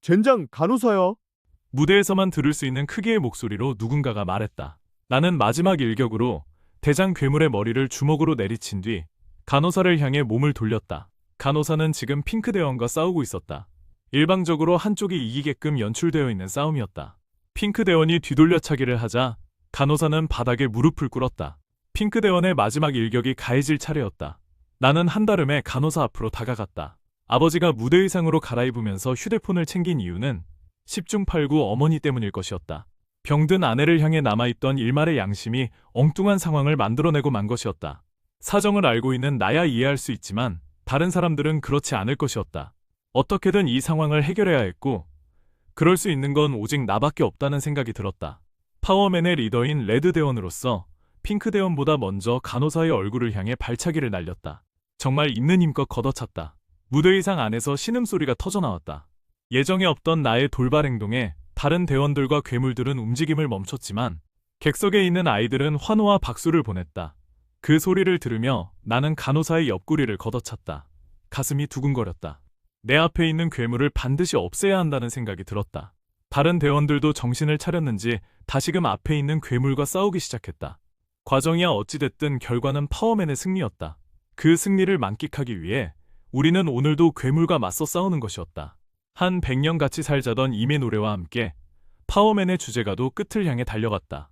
젠장 간호사야. 무대에서만 들을 수 있는 크기의 목소리로 누군가가 말했다. 나는 마지막 일격으로 대장 괴물의 머리를 주먹으로 내리친 뒤 간호사를 향해 몸을 돌렸다. 간호사는 지금 핑크 대원과 싸우고 있었다. 일방적으로 한쪽이 이기게끔 연출되어 있는 싸움이었다. 핑크 대원이 뒤돌려차기를 하자 간호사는 바닥에 무릎을 꿇었다. 핑크 대원의 마지막 일격이 가해질 차례였다. 나는 한달음에 간호사 앞으로 다가갔다. 아버지가 무대 의상으로 갈아입으면서 휴대폰을 챙긴 이유는 10중 8구 어머니 때문일 것이었다. 병든 아내를 향해 남아있던 일말의 양심이 엉뚱한 상황을 만들어내고 만 것이었다. 사정을 알고 있는 나야 이해할 수 있지만 다른 사람들은 그렇지 않을 것이었다. 어떻게든 이 상황을 해결해야 했고 그럴 수 있는 건 오직 나밖에 없다는 생각이 들었다. 파워맨의 리더인 레드 대원으로서 핑크 대원보다 먼저 간호사의 얼굴을 향해 발차기를 날렸다. 정말 있는 힘껏 걷어찼다. 무대 의상 안에서 신음소리가 터져나왔다. 예정에 없던 나의 돌발 행동에 다른 대원들과 괴물들은 움직임을 멈췄지만 객석에 있는 아이들은 환호와 박수를 보냈다. 그 소리를 들으며 나는 간호사의 옆구리를 걷어찼다. 가슴이 두근거렸다. 내 앞에 있는 괴물을 반드시 없애야 한다는 생각이 들었다. 다른 대원들도 정신을 차렸는지 다시금 앞에 있는 괴물과 싸우기 시작했다. 과정이야 어찌됐든 결과는 파워맨의 승리였다. 그 승리를 만끽하기 위해 우리는 오늘도 괴물과 맞서 싸우는 것이었다. 한 백년 같이 살자던 임의 노래와 함께 파워맨의 주제가도 끝을 향해 달려갔다.